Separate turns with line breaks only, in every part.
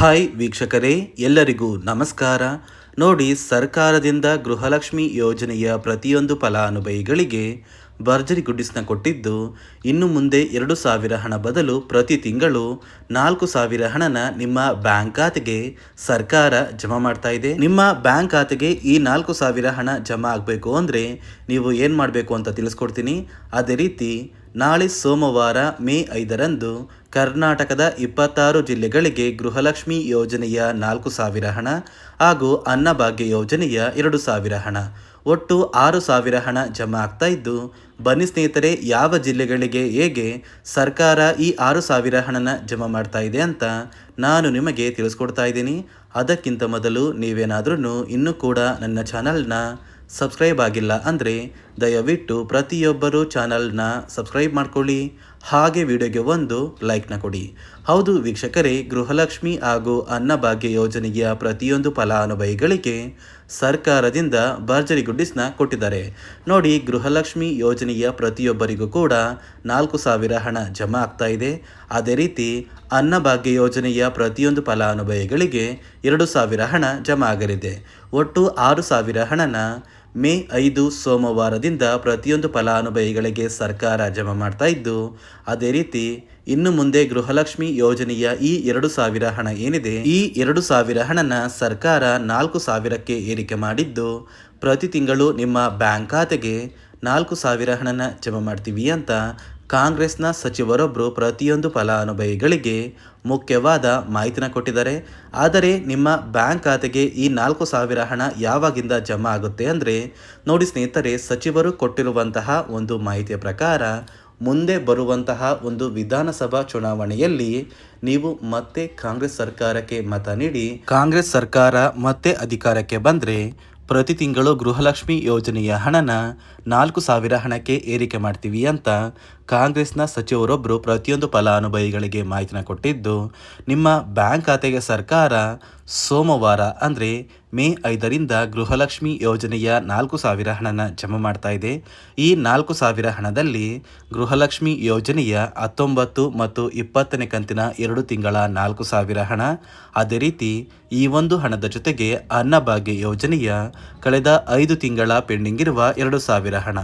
Hi ವೀಕ್ಷಕರೇ, ಎಲ್ಲರಿಗೂ ನಮಸ್ಕಾರ. ನೋಡಿ, ಸರ್ಕಾರದಿಂದ ಗೃಹಲಕ್ಷ್ಮಿ ಯೋಜನೆಯ ಪ್ರತಿಯೊಂದು ಫಲಾನುಭವಿಗಳಿಗೆ ಭರ್ಜರಿ ಗುಡ್ಡಿಸ್ನ ಕೊಟ್ಟಿದ್ದು, ಇನ್ನು ಮುಂದೆ ಎರಡು ಸಾವಿರ ಹಣ ಬದಲು ಪ್ರತಿ ತಿಂಗಳು ನಾಲ್ಕು ಸಾವಿರ ಹಣನ ನಿಮ್ಮ ಬ್ಯಾಂಕ್ ಖಾತೆಗೆ ಸರ್ಕಾರ ಜಮಾ ಮಾಡ್ತಾ ಇದೆ. ನಿಮ್ಮ ಬ್ಯಾಂಕ್ ಖಾತೆಗೆ ಈ ನಾಲ್ಕು ಸಾವಿರ ಹಣ ಜಮಾ ಆಗಬೇಕು ಅಂದರೆ ನೀವು ಏನು ಮಾಡಬೇಕು ಅಂತ ತಿಳಿಸ್ಕೊಡ್ತೀನಿ. ಅದೇ ರೀತಿ ನಾಳೆ ಸೋಮವಾರ ಮೇ ಐದರಂದು ಕರ್ನಾಟಕದ ಇಪ್ಪತ್ತಾರು ಜಿಲ್ಲೆಗಳಿಗೆ ಗೃಹಲಕ್ಷ್ಮಿ ಯೋಜನೆಯ ನಾಲ್ಕು ಸಾವಿರ ಹಣ ಹಾಗೂ ಅನ್ನಭಾಗ್ಯ ಯೋಜನೆಯ ಎರಡು ಸಾವಿರ ಹಣ. ಒಟ್ಟು ಆರು ಸಾವಿರ ಹಣ ಜಮಾ ಆಗ್ತಾ ಇದ್ದು, ಬನ್ನಿ ಸ್ನೇಹಿತರೆ, ಯಾವ ಜಿಲ್ಲೆಗಳಿಗೆ ಹೇಗೆ ಸರ್ಕಾರ ಈ ಆರು ಸಾವಿರ ಹಣನ ಜಮಾ ಮಾಡ್ತಾ ಇದೆ ಅಂತ ನಾನು ನಿಮಗೆ ತಿಳಿಸ್ಕೊಡ್ತಾ ಇದ್ದೀನಿ. ಅದಕ್ಕಿಂತ ಮೊದಲು ನೀವೇನಾದ್ರೂ ಇನ್ನೂ ಕೂಡ ನನ್ನ ಚಾನಲ್ನ ಸಬ್ಸ್ಕ್ರೈಬ್ ಆಗಿಲ್ಲ ಅಂದರೆ ದಯವಿಟ್ಟು ಪ್ರತಿಯೊಬ್ಬರೂ ಚಾನಲ್ನ ಸಬ್ಸ್ಕ್ರೈಬ್ ಮಾಡ್ಕೊಳ್ಳಿ. ಹಾಗೆ ವಿಡಿಯೋಗೆ ಒಂದು ಲೈಕ್ನ ಕೊಡಿ. ಹೌದು ವೀಕ್ಷಕರೇ, ಗೃಹಲಕ್ಷ್ಮಿ ಹಾಗೂ ಅನ್ನಭಾಗ್ಯ ಯೋಜನೆಯ ಪ್ರತಿಯೊಂದು ಫಲಾನುಭವಿಗಳಿಗೆ ಸರ್ಕಾರದಿಂದ ಭರ್ಜರಿ ಗುಡ್ಡಿಸ್ನ ಕೊಟ್ಟಿದ್ದಾರೆ. ನೋಡಿ, ಗೃಹಲಕ್ಷ್ಮಿ ಯೋಜನೆಯ ಪ್ರತಿಯೊಬ್ಬರಿಗೂ ಕೂಡ ನಾಲ್ಕು ಸಾವಿರ ಹಣ ಜಮಾ ಆಗ್ತಾ ಇದೆ. ಅದೇ ರೀತಿ ಅನ್ನಭಾಗ್ಯ ಯೋಜನೆಯ ಪ್ರತಿಯೊಂದು ಫಲಾನುಭವಿಗಳಿಗೆ ಎರಡು ಸಾವಿರ ಹಣ ಜಮಾ ಆಗಲಿದೆ. ಒಟ್ಟು ಆರು ಸಾವಿರ ಹಣನ ಮೇ ಐದು ಸೋಮವಾರದಿಂದ ಪ್ರತಿಯೊಂದು ಫಲಾನುಭವಿಗಳಿಗೆ ಸರ್ಕಾರ ಜಮಾ ಮಾಡ್ತಾ ಇದ್ದು, ಅದೇ ರೀತಿ ಇನ್ನು ಮುಂದೆ ಗೃಹಲಕ್ಷ್ಮಿ ಯೋಜನೆಯ ಈ ಎರಡು ಸಾವಿರ ಹಣ ಏನಿದೆ, ಈ ಎರಡು ಸಾವಿರ ಹಣನ ಸರ್ಕಾರ ನಾಲ್ಕು ಸಾವಿರಕ್ಕೆ ಏರಿಕೆ ಮಾಡಿದ್ದು, ಪ್ರತಿ ತಿಂಗಳು ನಿಮ್ಮ ಬ್ಯಾಂಕ್ ಖಾತೆಗೆ ನಾಲ್ಕು ಸಾವಿರ ಹಣನ ಜಮಾ ಮಾಡ್ತೀವಿ ಅಂತ ಕಾಂಗ್ರೆಸ್ನ ಸಚಿವರೊಬ್ಬರು ಪ್ರತಿಯೊಂದು ಫಲಾನುಭವಿಗಳಿಗೆ ಮುಖ್ಯವಾದ ಮಾಹಿತಿನ ಕೊಟ್ಟಿದ್ದಾರೆ. ಆದರೆ ನಿಮ್ಮ ಬ್ಯಾಂಕ್ ಖಾತೆಗೆ ಈ ನಾಲ್ಕು ಸಾವಿರ ಹಣ ಯಾವಾಗಿಂದ ಜಮಾ ಆಗುತ್ತೆ ಅಂದರೆ, ನೋಡಿ ಸ್ನೇಹಿತರೆ, ಸಚಿವರು ಕೊಟ್ಟಿರುವಂತಹ ಒಂದು ಮಾಹಿತಿಯ ಪ್ರಕಾರ, ಮುಂದೆ ಬರುವಂತಹ ಒಂದು ವಿಧಾನಸಭಾ ಚುನಾವಣೆಯಲ್ಲಿ ನೀವು ಮತ್ತೆ ಕಾಂಗ್ರೆಸ್ ಸರ್ಕಾರಕ್ಕೆ ಮತ ನೀಡಿ, ಕಾಂಗ್ರೆಸ್ ಸರ್ಕಾರ ಮತ್ತೆ ಅಧಿಕಾರಕ್ಕೆ ಬಂದರೆ ಪ್ರತಿ ತಿಂಗಳು ಗೃಹಲಕ್ಷ್ಮಿ ಯೋಜನೆಯ ಹಣನ ನಾಲ್ಕು ಸಾವಿರ ಹಣಕ್ಕೆ ಏರಿಕೆ ಮಾಡ್ತೀವಿ ಅಂತ ಕಾಂಗ್ರೆಸ್ನ ಸಚಿವರೊಬ್ಬರು ಪ್ರತಿಯೊಂದು ಫಲಾನುಭವಿಗಳಿಗೆ ಮಾಹಿತಿನ ಕೊಟ್ಟಿದ್ದು, ನಿಮ್ಮ ಬ್ಯಾಂಕ್ ಖಾತೆಗೆ ಸರ್ಕಾರ ಸೋಮವಾರ ಅಂದರೆ ಮೇ ಐದರಿಂದ ಗೃಹಲಕ್ಷ್ಮಿ ಯೋಜನೆಯ ನಾಲ್ಕು ಸಾವಿರ ಹಣನ ಜಮಾ ಮಾಡ್ತಾ ಇದೆ. ಈ ನಾಲ್ಕು ಸಾವಿರ ಹಣದಲ್ಲಿ ಗೃಹಲಕ್ಷ್ಮಿ ಯೋಜನೆಯ ಹತ್ತೊಂಬತ್ತು ಮತ್ತು ಇಪ್ಪತ್ತನೇ ಕಂತಿನ ಎರಡು ತಿಂಗಳ ನಾಲ್ಕು ಸಾವಿರ ಹಣ. ಅದೇ ರೀತಿ ಈ ಒಂದು ಹಣದ ಜೊತೆಗೆ ಅನ್ನಭಾಗ್ಯ ಯೋಜನೆಯ ಕಳೆದ ಐದು ತಿಂಗಳ ಪೆಂಡಿಂಗ್ ಇರುವ ಎರಡು ಸಾವಿರ ಹಣ.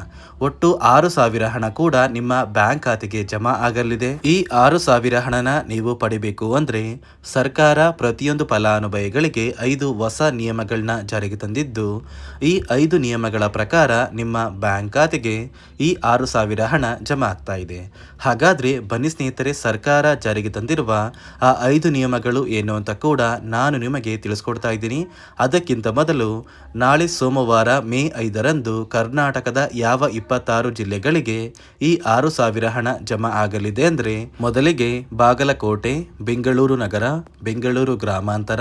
ಒಟ್ಟು ಆರು ಸಾವಿರ ಹಣ ಕೂಡ ನಿಮ್ಮ ಬ್ಯಾಂಕ್ ಖಾತೆಗೆ ಜಮಾ ಆಗಲಿದೆ. ಈ ಆರು ಸಾವಿರ ಹಣನ ನೀವು ಪಡಿಬೇಕು ಅಂದ್ರೆ ಸರ್ಕಾರ ಪ್ರತಿಯೊಂದು ಫಲಾನುಭವಿಗಳಿಗೆ ಐದು ಹೊಸ ನಿಯಮಗಳನ್ನ ಜಾರಿಗೆ ತಂದಿದ್ದು, ಈ ಐದು ನಿಯಮಗಳ ಪ್ರಕಾರ ನಿಮ್ಮ ಬ್ಯಾಂಕ್ ಖಾತೆಗೆ ಈ ಆರು ಸಾವಿರ ಹಣ ಜಮಾ ಆಗ್ತಾ ಇದೆ. ಹಾಗಾದ್ರೆ ಬನ್ನಿ ಸ್ನೇಹಿತರೆ, ಸರ್ಕಾರ ಜಾರಿಗೆ ತಂದಿರುವ ಆ ಐದು ನಿಯಮಗಳು ಏನು ಅಂತ ಕೂಡ ನಾನು ನಿಮಗೆ ತಿಳಿಸ್ಕೊಡ್ತಾ ಇದ್ದೀನಿ. ಅದಕ್ಕಿಂತ ಮೊದಲು ನಾಳೆ ಸೋಮವಾರ ಮೇ ಐದರಂದು ಕರ್ನಾಟಕದ ಯಾವ ಇಪ್ಪತ್ತಾರು ಜಿಲ್ಲೆಗಳಿಗೆ ಈ ಆರು ಸಾವಿರ ಹಣ ಜಮಾ ಆಗಲಿದೆ ಅಂದರೆ ಮೊದಲಿಗೆ ಬಾಗಲಕೋಟೆ, ಬೆಂಗಳೂರು ನಗರ, ಬೆಂಗಳೂರು ಗ್ರಾಮಾಂತರ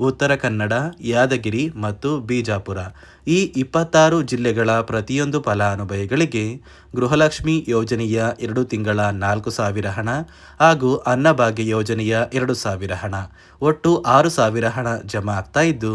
ಉತ್ತರ ಕನ್ನಡ, ಯಾದಗಿರಿ ಮತ್ತು ಬಿಜಾಪುರ. ಈ ಇಪ್ಪತ್ತಾರು ಜಿಲ್ಲೆಗಳ ಪ್ರತಿಯೊಂದು ಫಲಾನುಭವಿಗಳಿಗೆ ಗೃಹಲಕ್ಷ್ಮಿ ಯೋಜನೆಯ ಎರಡು ತಿಂಗಳ ನಾಲ್ಕು ಸಾವಿರ ಹಣ ಹಾಗೂ ಅನ್ನಭಾಗ್ಯ ಯೋಜನೆಯ ಎರಡು ಸಾವಿರ ಹಣ. ಒಟ್ಟು ಆರು ಸಾವಿರ ಹಣ ಜಮಾ ಆಗ್ತಾ ಇದ್ದು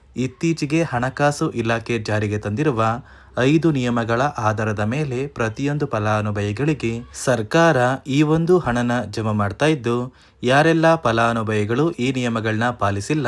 ಇತ್ತೀಚೆಗೆ ಹಣಕಾಸು ಇಲಾಖೆ ಜಾರಿಗೆ ತಂದಿರುವ ಐದು ನಿಯಮಗಳ ಆಧಾರದ ಮೇಲೆ ಪ್ರತಿಯೊಂದು ಫಲಾನುಭವಿಗಳಿಗೆ ಸರ್ಕಾರ ಈ ಒಂದು ಹಣನ ಜಮಾ ಮಾಡ್ತಾ ಇದ್ದು, ಯಾರೆಲ್ಲ ಫಲಾನುಭವಿಗಳು ಈ ನಿಯಮಗಳನ್ನ ಪಾಲಿಸಿಲ್ಲ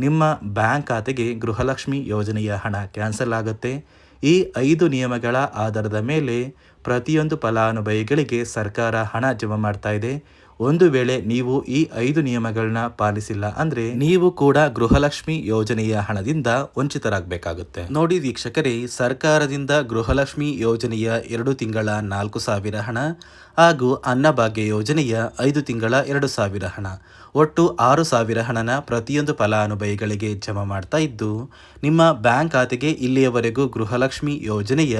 ನಿಮ್ಮ ಬ್ಯಾಂಕ್ ಖಾತೆಗೆ ಗೃಹಲಕ್ಷ್ಮಿ ಯೋಜನೆಯ ಹಣ ಕ್ಯಾನ್ಸಲ್ ಆಗುತ್ತೆ. ಈ ಐದು ನಿಯಮಗಳ ಆಧಾರದ ಮೇಲೆ ಪ್ರತಿಯೊಂದು ಫಲಾನುಭವಿಗಳಿಗೆ ಸರ್ಕಾರ ಹಣ ಜಮಾ ಮಾಡ್ತಾ ಇದೆ. ಒಂದು ವೇಳೆ ನೀವು ಈ ಐದು ನಿಯಮಗಳನ್ನ ಪಾಲಿಸಿಲ್ಲ ಅಂದ್ರೆ ನೀವು ಕೂಡ ಗೃಹಲಕ್ಷ್ಮಿ ಯೋಜನೆಯ ಹಣದಿಂದ ವಂಚಿತರಾಗಬೇಕಾಗುತ್ತೆ. ನೋಡಿ ವೀಕ್ಷಕರೇ, ಸರ್ಕಾರದಿಂದ ಗೃಹಲಕ್ಷ್ಮಿ ಯೋಜನೆಯ ಎರಡು ತಿಂಗಳ ನಾಲ್ಕು ಸಾವಿರ ಹಣ ಹಾಗೂ ಅನ್ನಭಾಗ್ಯ ಯೋಜನೆಯ ಐದು ತಿಂಗಳ ಎರಡು ಸಾವಿರ ಹಣ. ಒಟ್ಟು ಆರು ಸಾವಿರ ಹಣನ ಪ್ರತಿಯೊಂದು ಫಲಾನುಭವಿಗಳಿಗೆ ಜಮಾ ಮಾಡ್ತಾ ಇದ್ದು, ನಿಮ್ಮ ಬ್ಯಾಂಕ್ ಖಾತೆಗೆ ಇಲ್ಲಿಯವರೆಗೂ ಗೃಹಲಕ್ಷ್ಮಿ ಯೋಜನೆಯ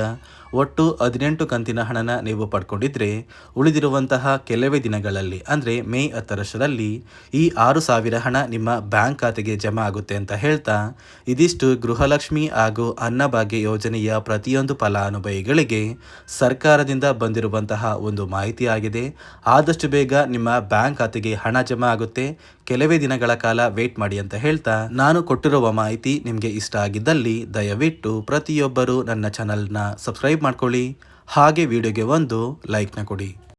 ಒಟ್ಟು ಹದಿನೆಂಟು ಕಂತಿನ ಹಣನ ನೀವು ಪಡ್ಕೊಂಡಿದ್ರೆ ಉಳಿದಿರುವಂತಹ ಕೆಲವೇ ದಿನಗಳಲ್ಲಿ, ಅಂದರೆ ಮೇ ಹತ್ತರಷ್ಟರಲ್ಲಿ ಈ ಆರು ಸಾವಿರ ಹಣ ನಿಮ್ಮ ಬ್ಯಾಂಕ್ ಖಾತೆಗೆ ಜಮಾ ಆಗುತ್ತೆ ಅಂತ ಹೇಳ್ತಾ, ಇದಿಷ್ಟು ಗೃಹಲಕ್ಷ್ಮಿ ಹಾಗೂ ಅನ್ನಭಾಗ್ಯ ಯೋಜನೆಯ ಪ್ರತಿಯೊಂದು ಫಲಾನುಭವಿಗಳಿಗೆ ಸರ್ಕಾರದಿಂದ ಬಂದಿರುವಂತಹ ಒಂದು ಮಾಹಿತಿ ಆಗಿದೆ. ಆದಷ್ಟು ಬೇಗ ನಿಮ್ಮ ಬ್ಯಾಂಕ್ ಖಾತೆಗೆ ಹಣ ಜಮಾ ಆಗುತ್ತೆ. ಕೆಲವೇ ದಿನಗಳ ಕಾಲ ವೇಟ್ ಮಾಡಿ ಅಂತ ಹೇಳ್ತಾ, ನಾನು ಕೊಟ್ಟಿರುವ ಮಾಹಿತಿ ನಿಮಗೆ ಇಷ್ಟ ಆಗಿದ್ದಲ್ಲಿ ದಯವಿಟ್ಟು ಪ್ರತಿಯೊಬ್ಬರು ನನ್ನ ಚಾನಲ್ನ ಸಬ್ಸ್ಕ್ರೈಬ್ ಮಾಡ್ಕೊಳ್ಳಿ. ಹಾಗೆ ವಿಡಿಯೋಗೆ ಒಂದು ಲೈಕ್ನ ಕೊಡಿ.